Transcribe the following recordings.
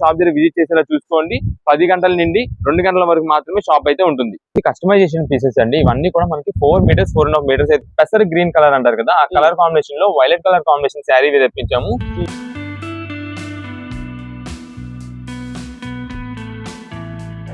Shop దగ్గర visit చేసేలా చూసుకోండి. పది గంటల నుండి రెండు గంటల వరకు మాత్రమే షాప్ అయితే ఉంటుంది. ఇది కస్టమైజేషన్ పీసెస్ అండి. ఇవన్నీ కూడా మనకి four metres four and half metres అయితే. పెసర్ గ్రీన్ కలర్ అంటారు కదా ఆ కలర్ కాంబినేషన్లో వైలెట్ కలర్ కాంబినేషన్ శారీ తెప్పించాము.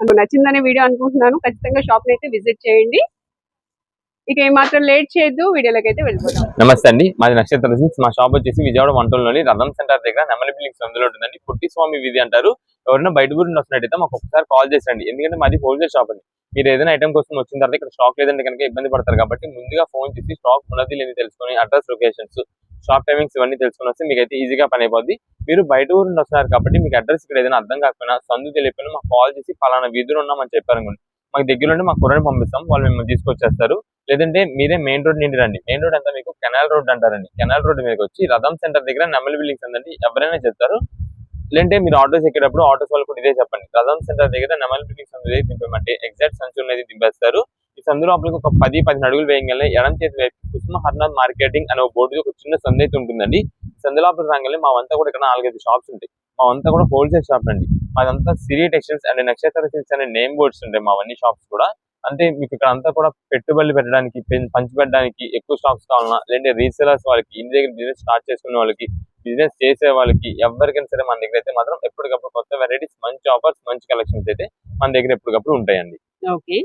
నాకు నచ్చిందనే వీడియో అనుకుంటున్నాను. ఖచ్చితంగా షాప్ అయితే విజిట్ చేయండి. ఇక ఏమాత్రం లేట్ చేయొద్దు. వీడియోలోకి అయితే వెళ్ళిపోతాం నమస్తే అండి. మాది నక్షత్ర మా షాప్ వచ్చేసి విజయవాడ వంటల్లోని రథం సెంటర్ దగ్గర నెమలి బిల్డింగ్స్ అందులో ఉంటుందండి. పుట్టి స్వామి విధి అంటారు. ఎవరైనా బయట గురించి వస్తున్నట్టయితే మాకు ఒకసారి కాల్ చేసండి ఎందుకంటే మాది హోల్సేల్ షాప్ అండి. మీరు ఏదైనా ఐటమ్ కోసం వచ్చిన తర్వాత ఇక్కడ స్టాక్ లేదంటే కనుక ఇబ్బంది పడతారు కాబట్టి ముందుగా ఫోన్ చేసి స్టాక్ ఉన్నది లేని తెలుసుకొని అడ్రస్ లొకేషన్స్ షాప్ టైమింగ్స్ ఇవన్నీ తెలుసుకుని మీకు అయితే ఈజీగా పని అయిపోద్ది. మీరు బయట ఊరు నుండి వస్తున్నారు కాబట్టి మీకు అడ్రస్ ఇక్కడ ఏదైనా అర్థం కాకపోయినా సందు తెలియకపోయినా మాకు కాల్ చేసి పలానా వీధిలో ఉన్నామని చెప్పారు అనుకోండి మాకు దగ్గర నుండి కూరని కుర్రని పంపిస్తాం వాళ్ళు మిమ్మల్ని తీసుకొచ్చేస్తారు. లేదంటే మీరే మెయిన్ రోడ్ నుండి రండి. మెయిన్ రోడ్ అంతా మీకు కెనాల్ రోడ్ అంటారండి. కెనాల్ రోడ్ మీదకి వచ్చి రథం సెంటర్ దగ్గర నెమలి బిల్డింగ్స్ అందండి ఎవరైనా చెప్తారు. లేదంటే మీరు ఆటోస్ ఎక్కేటప్పుడు ఆటోస్ వాళ్ళు కూడా ఇదే చెప్పండి. రథం సెంటర్ దగ్గర నెమలి బిల్డింగ్స్ అనేది దింపమంటే ఎగ్జాక్ట్ సంచులు అనేది దింపేస్తారు. ఈ సందు లోపలికి ఒక పది పదిహేను అడుగులు వేయగానే ఎడం చేతి వైపు కుసుమ హర్నాథ్ మార్కెటింగ్ అనే బోర్డు ఒక చిన్న సందు అయితే ఉంటుందండి. ఈ సందు లోపలికి రాగానే మా అంతా కూడా ఇక్కడ నాలుగైదు షాప్స్ ఉంటాయి. మా వంతా కూడా హోల్సేల్ షాప్ అండి. మాదంతా Siri textiles and Nakshatra silks అనే నేమ్ బోర్డ్స్ ఉంటాయి మా అన్ని షాప్స్ కూడా. అంటే మీకు ఇక్కడ అంతా కూడా పెట్టుబడులు పెట్టడానికి పంచిపెట్టడానికి ఎక్కువ స్టాక్స్ కావాలన్నా లేదంటే రీసేలర్స్ వాళ్ళకి ఇంటి దగ్గర బిజినెస్ స్టార్ట్ చేసుకునే వాళ్ళకి బిజినెస్ చేసే వాళ్ళకి ఎవరికైనా సరే మన దగ్గర అయితే మాత్రం ఎప్పటికప్పుడు కొత్త వెరైటీస్ మంచి ఆఫర్స్ మంచి కలెక్షన్స్ అయితే మన దగ్గర ఎప్పటికప్పుడు ఉంటాయండి. ఓకే.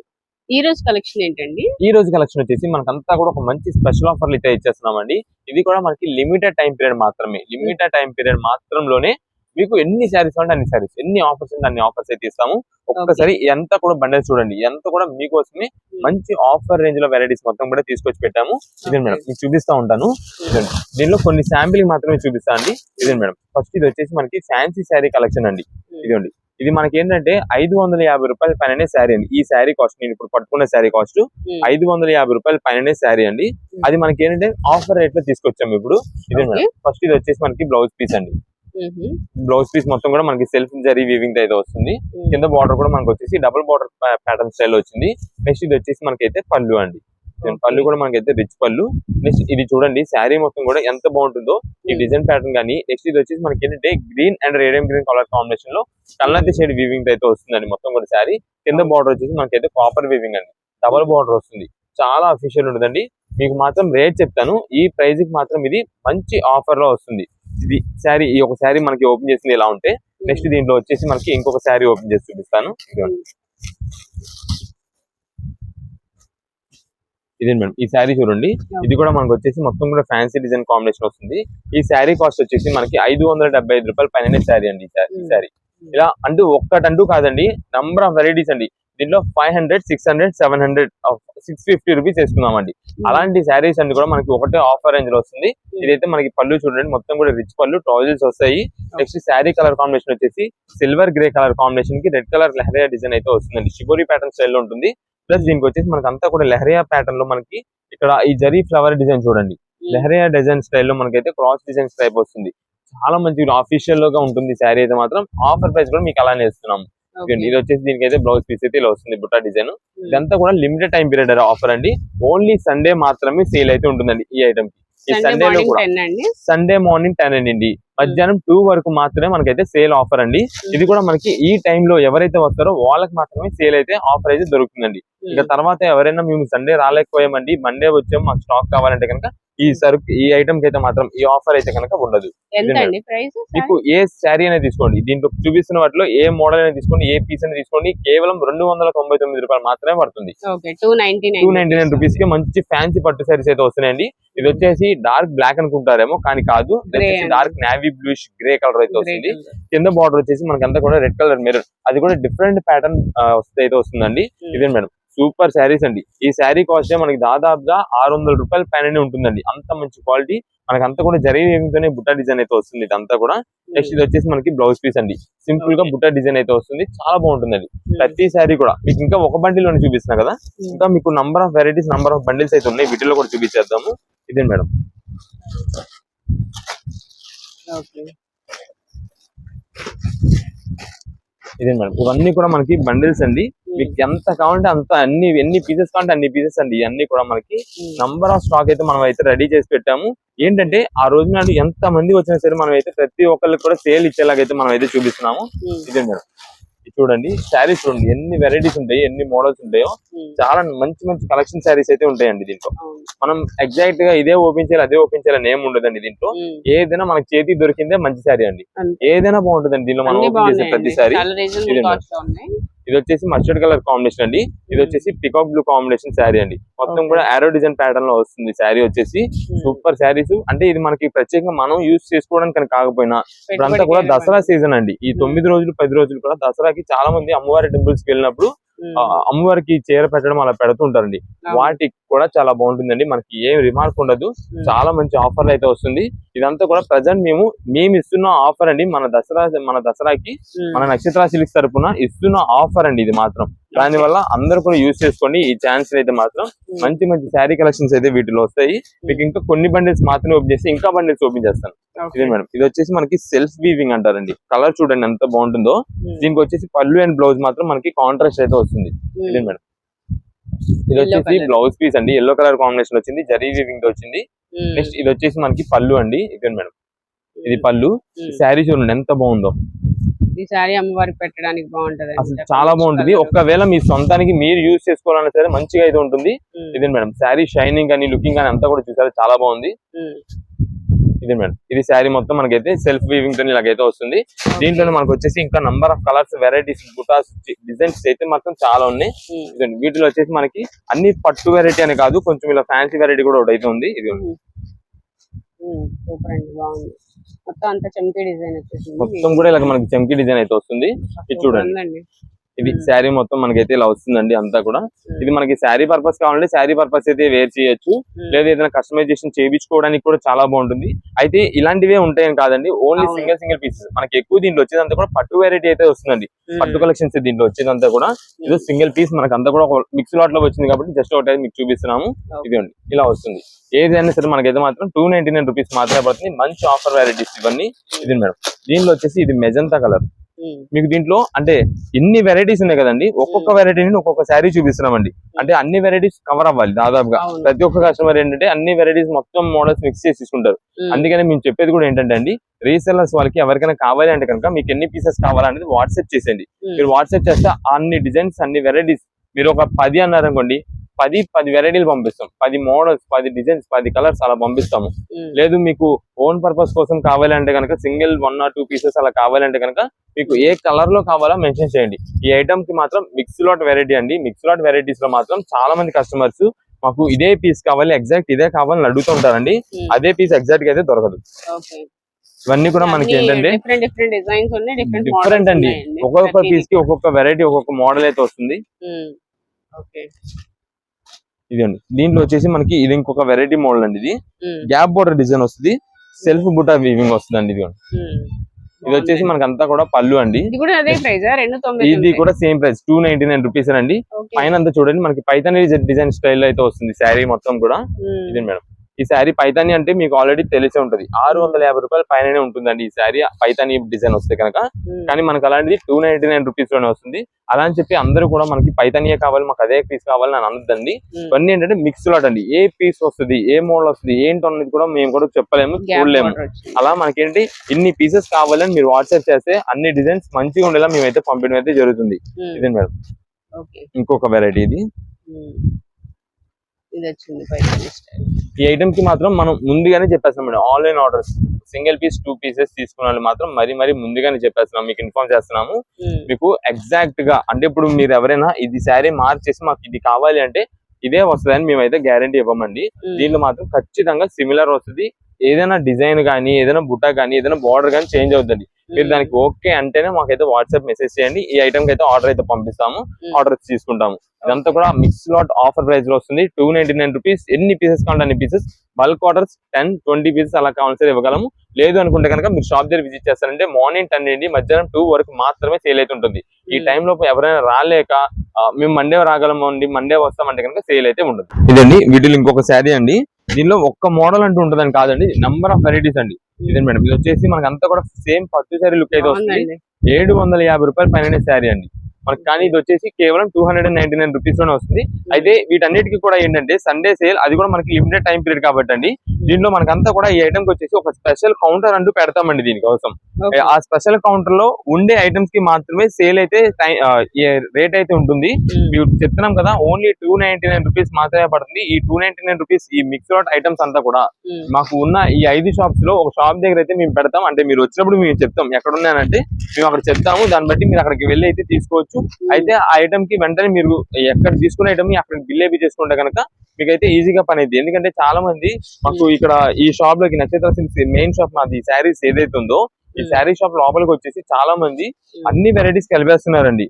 ఈ రోజు కలెక్షన్ ఏంటండి? ఈ రోజు కలెక్షన్ వచ్చేసి మనకంతా కూడా ఒక మంచి స్పెషల్ ఆఫర్లు అయితే ఇచ్చేస్తున్నామండి. ఇది కూడా మనకి లిమిటెడ్ టైం పీరియడ్ మాత్రమే. లిమిటెడ్ టైం పీరియడ్ మాత్రంలోనే మీకు ఎన్ని శారీస్ అంటే అన్ని శారీస్ ఎన్ని ఆఫర్స్ ఉంటే అన్ని ఆఫర్స్ అయితే ఇస్తాము. ఒక్కసారి ఎంత కూడా బండల్ చూడండి. ఎంత కూడా మీకోసమే మంచి ఆఫర్ రేంజ్లో వెరైటీస్ మొత్తం కూడా తీసుకొచ్చి పెట్టాము. ఇదే మేడం. మీకు చూపిస్తా ఉంటాను. దీనిలో కొన్ని శాంపిల్ మాత్రమే చూపిస్తా అండి. ఇదే మేడం. ఫస్ట్ ఇది వచ్చేసి మనకి ఫ్యాన్సీ శారీ కలెక్షన్ అండి. ఇదండి. ఇది మనకి ఏంటంటే ఐదు వందల యాభై రూపాయల పైననే శారీ అండి. ఈ శారీ కాస్ట్ నేను ఇప్పుడు పట్టుకున్న శారీ కాస్ట్ ఐదు వందల యాభై రూపాయల పైననే శారీ అండి. అది మనకి ఏంటంటే ఆఫర్ రేట్లో తీసుకొచ్చాము ఇప్పుడు. ఇదే ఫస్ట్ ఇది వచ్చేసి మనకి బ్లౌజ్ పీస్ అండి. బ్లౌజ్ పీస్ మొత్తం కూడా మనకి సెల్ఫ్ జరీ వీవింగ్ అయితే వస్తుంది. కింద బార్డర్ కూడా మనకి వచ్చేసి డబుల్ బార్డర్ ప్యాటర్న్ స్టైల్ వచ్చింది. నెక్స్ట్ ఇది వచ్చేసి మనకైతే పళ్ళు అండి. పళ్ళు కూడా మనకైతే రిచ్ పళ్ళు. నెక్స్ట్ ఇది చూడండి శారీ మొత్తం కూడా ఎంత బాగుంటుందో ఈ Hmm. డిజైన్ ప్యాటర్న్ కానీ. నెక్స్ట్ ఇది వచ్చేసి మనకి ఏంటంటే green and radium green colour కాంబినేషన్లో కల్లాతి షేడ్ వీవింగ్ అయితే వస్తుందండి మొత్తం కూడా శారీ. కింద బార్డర్ వచ్చేసి మనకైతే కాపర్ వీవింగ్ అండి. డబుల్ బార్డర్ వస్తుంది. చాలా అఫీషియల్ ఉంటుందండి. మీకు మాత్రం రేట్ చెప్తాను. ఈ ప్రైస్కి మాత్రం ఇది మంచి ఆఫర్లో వస్తుంది. ఇది శారీ ఈ ఒక శారీ మనకి ఓపెన్ చేసింది ఇలా ఉంటే నెక్స్ట్ దీంట్లో వచ్చేసి మనకి ఇంకొక శారీ ఓపెన్ చేసి చూపిస్తాను ఇదిగోండి. ఇదే మేడం. ఈ శారీ చూడండి. ఇది కూడా మనకు వచ్చేసి మొత్తం కూడా ఫ్యాన్సీ డిజైన్ కాంబినేషన్ వస్తుంది. ఈ శారీ కాస్ట్ వచ్చేసి మనకి ఐదు వందల డెబ్బై ఐదు రూపాయల పైన శారీ అండి ఈ శారీ. ఇలా అంటూ ఒక్కటంటూ కాదండి. నంబర్ ఆఫ్ వెరైటీస్ అండి. దీంట్లో five hundred six hundred seven hundred six fifty rupees వేసుకున్నామండి అలాంటి శారీస్ అన్ని కూడా మనకి ఒకటే ఆఫర్ రేంజ్లో వస్తుంది. ఇదైతే మనకి పళ్ళు చూడండి. మొత్తం కూడా రిచ్ పళ్ళు ట్రౌజర్స్ వస్తాయి. నెక్స్ట్ శారీ కలర్ కాంబినేషన్ వచ్చేసి సిల్వర్ గ్రే కలర్ కాంబినేషన్కి రెడ్ కలర్ లెహరియా డిజైన్ అయితే వస్తుందండి. షిబోరి ప్యాటర్న్ స్టైల్లో ఉంటుంది. ప్లస్ దీనికి వచ్చేసి మనకి అంతా కూడా లెహరియా ప్యాటర్న్లో మనకి ఇక్కడ ఈ జరీ ఫ్లవర్ డిజైన్ చూడండి. లెహరియా డిజైన్ స్టైల్లో మనకైతే క్రాస్ డిజైన్ టైప్ వస్తుంది. చాలా మంచి ఆఫీషియల్గా ఉంటుంది శారీ అయితే మాత్రం. ఆఫర్ ప్రైస్ కూడా మీకు అలానే ఇస్తున్నాం. ఇది వచ్చేసి దీనికి అయితే బ్లౌజ్ పీస్ అయితే ఇలా వస్తుంది బుట్టా డిజైన్ ఇదంతా కూడా లిమిటెడ్ టైం పీరియడ్ ఆఫర్ అండి. ఓన్లీ సండే మాత్రమే సేల్ అయితే ఉంటుందండి ఈ ఐటమ్కి. సండే లో కూడా. సండే మార్నింగ్ టెన్ అండి మధ్యాహ్నం టూ వరకు మాత్రమే మనకైతే సేల్ ఆఫర్ అండి. ఇది కూడా మనకి ఈ time లో ఎవరైతే వస్తారో వాళ్ళకి మాత్రమే సేల్ అయితే ఆఫర్ అయితే దొరుకుతుందండి. ఇక తర్వాత ఎవరైనా మేము సండే రాలేకపోయామండి మండే వచ్చాము మాకు స్టాక్ కావాలంటే కనుక ఈ సరుకు ఈ ఐటమ్ అయితే మాత్రం ఈ ఆఫర్ అయితే కనుక ఉండదు. మీకు ఏ శారీ అనేది తీసుకోండి. దీంట్లో చూపిస్తున్న వాటిలో ఏ మోడల్ అనేది తీసుకోండి ఏ పీస్ అనేది తీసుకోండి కేవలం రెండు వందల తొంభై తొమ్మిది రూపాయలు మాత్రమే పడుతుంది. టూ నైన్టీ నైన్ రూపీస్కి మంచి ఫ్యాన్సీ పట్టు సారీస్ అయితే వస్తున్నాయండి. ఇది వచ్చేసి డార్క్ బ్లాక్ అనుకుంటారేమో కానీ కాదు. Dark navy bluish grey colour అయితే వస్తుంది. కింద బార్డర్ వచ్చేసి మనకంతా కూడా రెడ్ కలర్ మిర్రర్ అది కూడా డిఫరెంట్ ప్యాటర్న్ వస్తే అయితే వస్తుందండి. ఇదే మేడం సూపర్ శారీస్ అండి. ఈ శారీ కాస్ట్ మనకి దాదాపుగా ఆరు వందల రూపాయల పైన ఉంటుందండి. అంత మంచి క్వాలిటీ. మనకి అంతా కూడా జరిగితోనే బుట్ట డిజైన్ అయితే వస్తుంది ఇదంతా కూడా. నెక్స్ట్ ఇది వచ్చేసి మనకి బ్లౌజ్ పీస్ అండి. సింపుల్గా. బుట్ట డిజైన్ అయితే వస్తుంది. చాలా బాగుంటుందండి. ప్రతి శారీ కూడా. మీకు ఇంకా ఒక బండిలోనే చూపిస్తున్నా కదా. ఇంకా మీకు number of varieties number of bundles అయితే ఉన్నాయి. వీటిలో కూడా చూపించేద్దాము. ఇదే మేడం. ఓకే. ఇదే మేడం. ఇవన్నీ కూడా మనకి బండిల్స్ అండి. మీకు ఎంత కావాలంటే అంత అన్ని ఎన్ని పీసెస్ కావాలంటే అన్ని పీసెస్ అండి. ఇవన్నీ కూడా మనకి నంబర్ ఆఫ్ స్టాక్ అయితే మనం అయితే రెడీ చేసి పెట్టాము. ఏంటంటే ఆ రోజు నాడు ఎంత మంది వచ్చినా సరే మనం అయితే ప్రతి ఒక్కరికి కూడా సేల్ ఇచ్చేలాగైతే మనం అయితే చూపిస్తున్నాము ఇదే మేడం. చూడండి శారీస్ చూడండి ఎన్ని వెరైటీస్ ఉంటాయి ఎన్ని మోడల్స్ ఉంటాయో చాలా మంచి మంచి కలెక్షన్ శారీస్ అయితే ఉంటాయండి దీంట్లో. మనం ఎగ్జాక్ట్గా ఇదే ఓపెన్ చేయాలి అదే ఓపెన్ చేయాలి ఏం ఉండదండి దీంట్లో. ఏదైనా మనకి చేతికి దొరికిందే మంచి శారీ అండి. ఏదైనా బాగుంటుందండి దీనిలో మనం ఓపెన్ చేసే ప్రతి శారీ. ఇదే వచ్చేసి మస్టర్డ్ కలర్ కాంబినేషన్ అండి. ఇది వచ్చేసి పికాక్ బ్లూ కాంబినేషన్ శారీ అండి. మొత్తం. కూడా ఆరో డిజైన్ ప్యాటర్న్లో వస్తుంది శారీ వచ్చేసి. సూపర్ శారీస్ అంటే ఇది మనకి ప్రత్యేకంగా మనం యూజ్ చేసుకోవడానికి కాకపోయినా ఇప్పుడంతా కూడా దసరా సీజన్ అండి. ఈ తొమ్మిది రోజులు పది రోజులు కూడా దసరాకి చాలా మంది అమ్మవారి టెంపుల్స్కి వెళ్ళినప్పుడు అమ్మవారికి చీర పెట్టడం అలా పెడుతుంటారండి. వాటికి కూడా చాలా బాగుంటుందండి. మనకి ఏం రిమార్క్ ఉండదు. చాలా మంచి ఆఫర్లు అయితే వస్తుంది. ఇదంతా కూడా ప్రజెంట్ మేము మేము ఇస్తున్న ఆఫర్ అండి. మన దసరా మన దసరాకి మన నక్షత్ర సిల్క్స్ తరపున ఇస్తున్న ఆఫర్ అండి ఇది మాత్రం. దాని వల్ల అందరూ కూడా యూజ్ చేసుకోండి. ఈ ఛాన్స్ అయితే మాత్రం మంచి మంచి శారీ కలెక్షన్స్ అయితే వీటిలో వస్తాయి. మీకు ఇంకా కొన్ని బండిల్స్ మాత్రమే ఓపెన్ చేసి ఇంకా బండిల్స్ ఓపెన్ చేస్తాను. ఇదే మేడం. ఇది వచ్చేసి మనకి సెల్ఫ్ వీవింగ్ అంటారండి. కలర్ చూడండి ఎంత బాగుంటుందో. దీనికి వచ్చేసి పళ్ళు అండ్ బ్లౌజ్ మాత్రం మనకి కాంట్రాస్ట్ అయితే వస్తుంది. ఇదే మేడం. ఇది వచ్చేసి. బ్లౌజ్ పీస్ అండి. ఎల్లో కలర్ కాంబినేషన్ వచ్చింది. జరీ వీవింగ్తో వచ్చింది. నెక్స్ట్ ఇది వచ్చేసి మనకి పళ్ళు అండి. ఇదే మేడం. ఇది పళ్ళు. శారీ చూడండి ఎంత బాగుందో. ఈ సారీ అమ్మవారికి పెట్టడానికి బాగుంటది అసలు చాలా బాగుంటుంది. ఒకవేళ మీ సొంతానికి మీరు యూజ్ చేసుకోవాలన్నా సరే మంచిగా అయితే ఉంటుంది. ఇదే మేడం? శారీ షైనింగ్ కానీ లుకింగ్ కానీ అంతా కూడా చూసారు? చాలా బాగుంది. ఇదే మేడం? ఇది శారీ మొత్తం మనకైతే సెల్ఫ్ వీవింగ్తో ఇలాగైతే వస్తుంది. దీంట్లోనే మనకు వచ్చేసి ఇంకా number of colours varieties buttas designs అయితే మాత్రం చాలా ఉన్నాయి. వీటిలో వచ్చేసి మనకి అన్ని పట్టు వెరైటీ అని కాదు కొంచెం ఇలా ఫ్యాన్సీ వెరైటీ కూడా ఒకటి అయితే ఉంది. ఇది సూపర్ అండి బాగుంది. మొత్తం అంతా చమ్కీ డిజైన్ వచ్చేసింది. మొత్తం కూడా ఇలా మనకి చమ్కీ డిజైన్ అయితే వస్తుంది. ఇది చూడండి. ఇది శారీ మొత్తం మనకైతే ఇలా వస్తుందండి అంతా కూడా. ఇది మనకి శారీ పర్పస్ కావాలంటే శారీ పర్పస్ అయితే వేర్ చేయొచ్చు. లేదా ఏదైనా కస్టమైజేషన్ చేయించుకోవడానికి కూడా చాలా బాగుంటుంది. అయితే ఇలాంటివే ఉంటాయని కాదండి. ఓన్లీ. Single single pieces. మనకి ఎక్కువ దీంట్లో వచ్చేదంతా కూడా పట్టు వెరైటీ అయితే వస్తుందండి. పట్టు కలెక్షన్స్ దీంట్లో వచ్చేదంతా కూడా. ఇది సింగిల్ పీస్ మనకి అంతా కూడా మిక్స్ లాట్లో వచ్చింది కాబట్టి జస్ట్ ఒకటి మీకు చూపిస్తున్నాము. ఇదిగోండి ఇలా వస్తుంది. ఏదైనా సరే మనకైతే మాత్రం టూ నైన్టీ నైన్ రూపీస్ మాత్రమే పడుతుంది. మంచి ఆఫర్ వెరైటీస్ ఇవన్నీ. ఇది మేడం. దీనిలో వచ్చేసి ఇది మెజంతా కలర్ మీకు దీంట్లో అంటే ఎన్ని వెరైటీస్ ఉన్నాయి కదండి? ఒక్కొక్క వెరైటీని ఒక్కొక్క శారీ చూపిస్తున్నామండి. అంటే అన్ని వెరైటీస్ కవర్ అవ్వాలి దాదాపుగా. ప్రతి ఒక్క కస్టమర్ ఏంటంటే అన్ని వెరైటీస్ మొత్తం మోడల్స్ మిక్స్ చేసి తీసుకుంటారు. అందుకని మేము చెప్పేది కూడా ఏంటంటే అండి రీసెల్లర్స్ వాళ్ళకి ఎవరికైనా కావాలి అంటే కనుక మీకు ఎన్ని పీసెస్ కావాలనేది వాట్సాప్ చేసేయండి. మీరు వాట్సాప్ చేస్తే అన్ని డిజైన్స్ అన్ని వెరైటీస్ మీరు ఒక పది అన్నారనుకోండి పది పది వెరైటీలు పంపిస్తాం. పది మోడల్స్ పది డిజైన్స్ పది కలర్స్ అలా పంపిస్తాము. లేదు మీకు ఓన్ పర్పస్ కోసం కావాలంటే కనుక single one or two pieces అలా కావాలంటే కనుక మీకు ఏ కలర్లో కావాలో మెన్షన్ చేయండి. ఈ ఐటమ్కి మాత్రం మిక్స్ లాట్ వెరైటీ అండి. మిక్స్ లాట్ వెరైటీస్లో మాత్రం చాలా మంది కస్టమర్స్ మాకు ఇదే పీస్ కావాలి ఎగ్జాక్ట్ ఇదే కావాలని అడుగుతూ ఉంటారండి అదే పీస్ ఎగ్జాక్ట్గా అయితే దొరకదు. ఇవన్నీ కూడా మనకి ఏంటంటే డిఫరెంట్ అండి. ఒక్కొక్క పీస్కి ఒక్కొక్క వెరైటీ ఒక్కొక్క మోడల్ అయితే వస్తుంది. ఓకే ఇదండి దీంట్లో వచ్చేసి మనకి ఇది ఇంకొక వెరైటీ మోడల్ అండి ఇది. గ్యాప్ బోర్డర్ డిజైన్ వస్తుంది. సెల్ఫ్ బుటా వీవింగ్ వస్తుంది ఇది ఇది వచ్చేసి మనకి అంతా కూడా పళ్ళు అండి. ఇది ఇది కూడా same price two ninety nine rupees అండి. పైన అంతా చూడండి మనకి పైతాని డిజైన్ స్టైల్ అయితే వస్తుంది శారీ మొత్తం కూడా. ఇది మేడం. ఈ శారీ పైతాని అంటే మీకు ఆల్రెడీ తెలిసే ఉంటది. ఆరు వందల యాభై రూపాయల పైననే ఉంటుందండి ఈ శారీ. పైతాని డిజైన్ వస్తే కనుక. కానీ మనకు అలాంటిది టూ నైన్టీ నైన్ రూపీస్లోనే వస్తుంది. అలా అని చెప్పి అందరూ కూడా మనకి పైతానియే కావాలి మాకు అదే పీస్ కావాలని అని అనద్దండి. ఇవన్నీ ఏంటంటే మిక్స్ లాట్ అండి. ఏ పీస్ వస్తుంది ఏ మోడల్ వస్తుంది ఏంటి అన్నది కూడా మేము కూడా చెప్పలేము చూడలేము. అలా మనకేంటి ఇన్ని పీసెస్ కావాలని మీరు వాట్సాప్ చేస్తే అన్ని డిజైన్స్ మంచిగా ఉండేలా మేమైతే పంపించడం అయితే జరుగుతుంది. ఇది మేడం. ఇంకొక వెరైటీ ఇది. ఇది వచ్చింది ఈ ఐటమ్కి మాత్రం మనం ముందుగానే చెప్పేస్తాం madam. Online orders single piece two pieces తీసుకున్న వాళ్ళు మాత్రం మరి మరి ముందుగానే చెప్పేస్తున్నాం. మీకు ఇన్ఫార్మ్ చేస్తున్నాము. మీకు ఎగ్జాక్ట్గా అంటే ఇప్పుడు మీరు ఎవరైనా ఇది శారీ మార్చేసి మాకు ఇది కావాలి అంటే ఇదే వస్తుందని మేమైతే గ్యారంటీ ఇవ్వమండి. దీంట్లో మాత్రం ఖచ్చితంగా సిమిలర్ వస్తుంది. ఏదైనా డిజైన్ కానీ ఏదైనా బుట్ట కానీ ఏదైనా బార్డర్ కానీ చేంజ్ అవుతుంది మీరు దానికి ఓకే అంటేనే మాకైతే వాట్సాప్ మెసేజ్ చేయండి. ఈ ఐటమ్కి అయితే ఆర్డర్ అయితే పంపిస్తాము ఆర్డర్ తీసుకుంటాము. ఇదంతా కూడా మిక్స్ లాట్ ఆఫర్ ప్రైస్లో వస్తుంది. టూ నైన్టీ నైన్ రూపీస్ ఎన్ని పీసెస్ కావాలి అన్ని pieces bulk orders ten twenty pieces అలా కావాల్సి ఇవ్వగలము. లేదు అనుకుంటే కనుక మీరు షాప్ దగ్గర విజిట్ చేస్తారంటే మార్నింగ్ టెన్ నుండి మధ్యాహ్నం టూ వరకు మాత్రమే సేల్ అయితే ఉంటుంది. ఈ టైం లోపు ఎవరైనా రాలేక మేము మండే రాగలము అండి మండే వస్తామంటే కనుక సేల్ అయితే ఉండదు. ఇదండి వీటిలో ఇంకొక శారీ అండి. దీనిలో ఒక్క మోడల్ అంటూ ఉంటుందని కాదండి. నంబర్ ఆఫ్ వెరైటీస్ అండి. ఇదే మేడం. ఇది వచ్చేసి మనకి అంతా కూడా సేమ్ పట్టు శారీ లుక్ అయితే వస్తుంది. ఏడు వందల యాభై రూపాయల పైన శారీ అండి. మనకి కానీ ఇది వచ్చేసి కేవలం two hundred and ninety nine రూపీస్లోనే వస్తుంది. అయితే వీటన్నిటికీ కూడా ఏంటంటే సండే సేల్ అది కూడా మనకి లిమిటెడ్ టైం పీరియడ్ కాబట్టి అండి. దీంట్లో మనకంతా కూడా ఈ ఐటమ్ వచ్చేసి ఒక స్పెషల్ కౌంటర్ అంటూ పెడతామండి దీనికోసం. ఆ స్పెషల్ కౌంటర్లో ఉండే ఐటమ్స్కి మాత్రమే సేల్ అయితే రేట్ అయితే ఉంటుంది. మేము చెప్తున్నాం కదా only two ninety nine rupees మాత్రమే పడుతుంది. ఈ టూ నైన్టీ నైన్ రూపీస్ ఈ మిక్స్ అవుట్ ఐటమ్స్ అంతా కూడా ఉమ్. మాకు ఉన్న ఈ ఐదు షాప్స్లో ఒక షాప్ దగ్గర అయితే మేము పెడతాం. అంటే మీరు వచ్చినప్పుడు మేము చెప్తాం. ఎక్కడ ఉన్నానంటే మేము అక్కడ చెప్తాము. దాన్ని బట్టి మీరు అక్కడికి వెళ్ళి అయితే తీసుకోవచ్చు. అయితే ఆ ఐటమ్కి వెంటనే మీరు ఎక్కడ తీసుకునే ఐటమ్ని అక్కడ బిల్ అయిపోయి చేసుకుంటే కనుక మీకైతే ఈజీగా పని అయింది ఎందుకంటే చాలా మంది మాకు ఇక్కడ ఈ షాప్లోకి నక్షత్ర సిల్క్స్ మెయిన్ షాప్ మాది శారీస్ ఏదైతే ఉందో ఈ. శారీ షాప్ లోపలికి వచ్చేసి చాలా మంది అన్ని వెరైటీస్ కలిపేస్తున్నారండి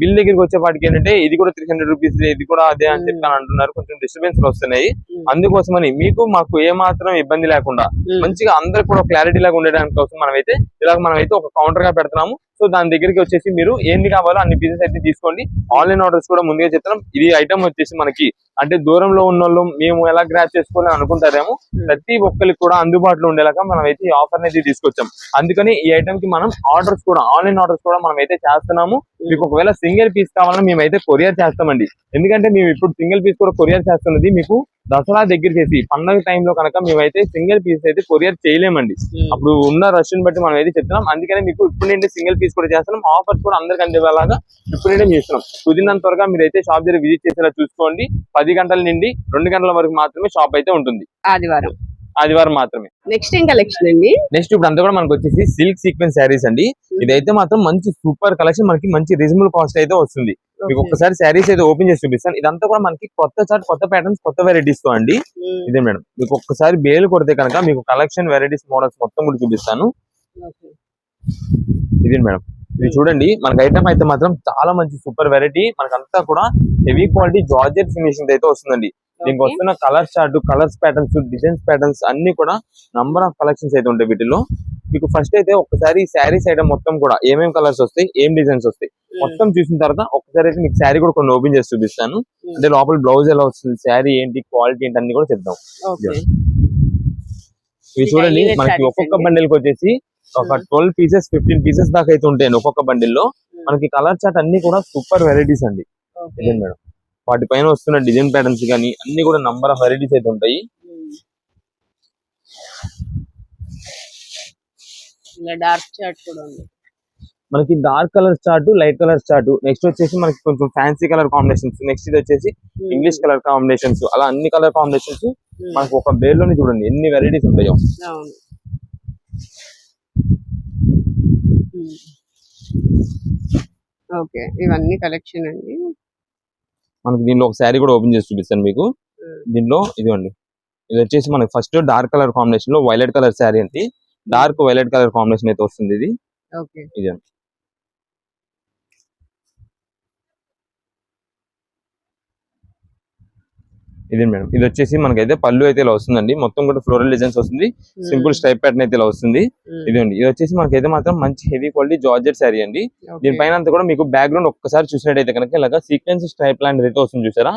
బిల్ దగ్గరికి వచ్చేపాటికి ఏంటంటే ఇది కూడా త్రీ హండ్రెడ్ రూపీస్ ఇది కూడా అదే అని. చెప్తాను అంటున్నారు కొంచెం డిస్టర్బెన్స్ వస్తున్నాయి. అందుకోసమని మీకు మాకు ఏ మాత్రం ఇబ్బంది లేకుండా. మంచిగా అందరికి కూడా క్లారిటీ లాగా ఉండడానికి కోసం మనం అయితే ఇలాగ మనం అయితే ఒక కౌంటర్గా పెడుతున్నాము సో దాని దగ్గరికి వచ్చేసి మీరు ఏంది కావాలో అన్ని పీసెస్ అయితే తీసుకోండి ఆన్లైన్ ఆర్డర్స్ కూడా ముందుగా చెప్తున్నాం ఇది ఐటమ్ వచ్చేసి మనకి అంటే దూరంలో ఉన్న వాళ్ళు మేము ఎలా గ్రాప్ చేసుకోవాలని అనుకుంటారేమో ప్రతి ఒక్కరికి కూడా అందుబాటులో ఉండేలాగా మనం అయితే ఈ ఆఫర్ అనేది తీసుకొచ్చాం. అందుకని ఈ ఐటమ్కి మనం ఆర్డర్స్ కూడా ఆన్లైన్ ఆర్డర్స్ కూడా మనం అయితే చేస్తున్నాము మీకు ఒకవేళ సింగిల్ పీస్ కావాలన్నా మేమైతే కొరియర్ చేస్తామండి. ఎందుకంటే మేము ఇప్పుడు సింగిల్ పీస్ కూడా కొరియర్ చేస్తున్నది మీకు దసరా దగ్గర చేసి పండగ టైంలో కనుక మేమైతే సింగిల్ పీస్ అయితే కొరియర్ చేయలేమండి. ఉమ్. అప్పుడు ఉన్న రష్ బట్టి మనం అయితే చెప్తున్నాం. అందుకనే మీకు ఇప్పుడు నుండి సింగిల్ పీస్ కూడా చేస్తున్నాం. ఆఫర్స్ కూడా అందరికి అందేలాగా ఇప్పుడు నుండి మేము ఇస్తున్నాం కుదిరినంత త్వరగా మీరు అయితే షాప్ దగ్గర విజిట్ చేసేలా చూసుకోండి. పది గంటల నుండి రెండు గంటల వరకు మాత్రమే షాప్ అయితే ఉంటుంది. ఆదివారం. ఆదివారం మాత్రమే. నెక్స్ట్ ఏం కలెక్షన్ అండి? నెక్స్ట్ ఇప్పుడు అంతా కూడా మనకు వచ్చేసి సిల్క్ సీక్వెన్స్ శారీస్ అండి. ఇదైతే మాత్రం మంచి సూపర్ కలెక్షన్. మనకి మంచి రీజనబుల్ కాస్ట్ అయితే వస్తుంది. మీకు. ఒక్కసారి శారీస్ అయితే ఓపెన్ చేసి చూపిస్తాను. ఇదంతా కూడా మనకి కొత్త చాట్ కొత్త ప్యాటర్న్స్ కొత్త వెరైటీస్తో అండి. ఉమ్. ఇదే మేడం. మీకు ఒక్కసారి బేలు కొడితే కనుక మీకు కలెక్షన్ వెరైటీస్ మోడల్స్ మొత్తం కూడా చూపిస్తాను. ఇది మేడం. ఇది చూడండి మనకి ఐటమ్ అయితే మాత్రం చాలా మంచి సూపర్ వెరైటీ మనకంతా కూడా హెవీ క్వాలిటీ జార్జెట్ ఫినిషింగ్ అయితే వస్తుందండి దీనికి. వస్తున్న colour chart colours patterns designs patterns అన్ని కూడా నంబర్ ఆఫ్ కలెక్షన్స్ అయితే ఉంటాయి వీటిలో మీకు ఫస్ట్ అయితే ఒక్కసారి శారీస్ ఐటమ్ మొత్తం కూడా ఏమేం కలర్స్ వస్తాయి ఏం డిజైన్స్ వస్తాయి ఉమ్. మొత్తం చూసిన తర్వాత ఒక్కసారి అయితే మీకు శారీ కూడా కొన్ని ఓపెన్ చేసి చూపిస్తాను ఉమ్. అంటే లోపల బ్లౌజ్ ఎలా వస్తుంది శారీ ఏంటి క్వాలిటీ ఏంటి అన్ని కూడా చెప్తాం. ఇవి ఇది చూడండి మనకి ఒక్కొక్క అండి. బండిల్కి వచ్చేసి ఒక Hmm. Twelve pieces fifteen pieces దాకా అయితే ఉంటాయండి ఒక్కొక్క బండిల్లో Hmm. మనకి కలర్ చార్ట్ అన్ని కూడా సూపర్ వెరైటీస్ అండి. మేడం. వాటి పైన వస్తున్న డిజైన్ ప్యాటర్న్స్ కానీ అన్ని కూడా నంబర్ ఆఫ్ వెరైటీస్ అయితే ఉంటాయి. డార్క్ కూడా ఉంది. మనకి dark colour chart light colour chart next వచ్చేసి మనకి కొంచెం ఫ్యాన్సీ కలర్ కాంబినేషన్స్ నెక్స్ట్ ఇది వచ్చేసి. ఇంగ్లీష్ కలర్ కాంబినేషన్స్ అలా అన్ని కలర్ కాంబినేషన్స్ ఉమ్. మనకు ఒక బేల్లోనే చూడండి. ఎన్ని వెరైటీస్ ఉంటాయో. ఓకే. ఇవన్నీ కలెక్షన్ అండి. మనకి దీనిలో ఒక శారీ కూడా ఓపెన్ చేసి చూపిస్తాను మీకు. దీనిలో ఇదిగోండి. ఇది వచ్చేసి మనకి ఫస్ట్ డార్క్ కలర్ కాంబినేషన్లో వైలెట్ కలర్ శారీ అండి. డార్క్ వైలెట్ కలర్ కాంబినేషన్ అయితే వస్తుంది ఇది. ఓకే. ఇది ఇది మేడం. ఇది వచ్చేసి మనకైతే పళ్ళు అయితే ఇలా వస్తుందండి. మొత్తం కూడా ఫ్లోరల్ డిజైన్స్ వస్తుంది. సింపుల్ స్ట్రైప్ ప్యాటర్న్ అయితే ఇలా వస్తుంది. ఇదండి ఇది వచ్చేసి మనకైతే మాత్రం మంచి హెవీ క్వాలిటీ జార్జెట్ శారీ అండి. దీనిపైన అంతా కూడా మీకు బ్యాక్గ్రౌండ్ ఒక్కసారి చూసినట్టయితే కనుక ఇలాగా సీక్వెన్స్ స్ట్రైప్ లాంటిది అయితే వస్తుంది చూసారా?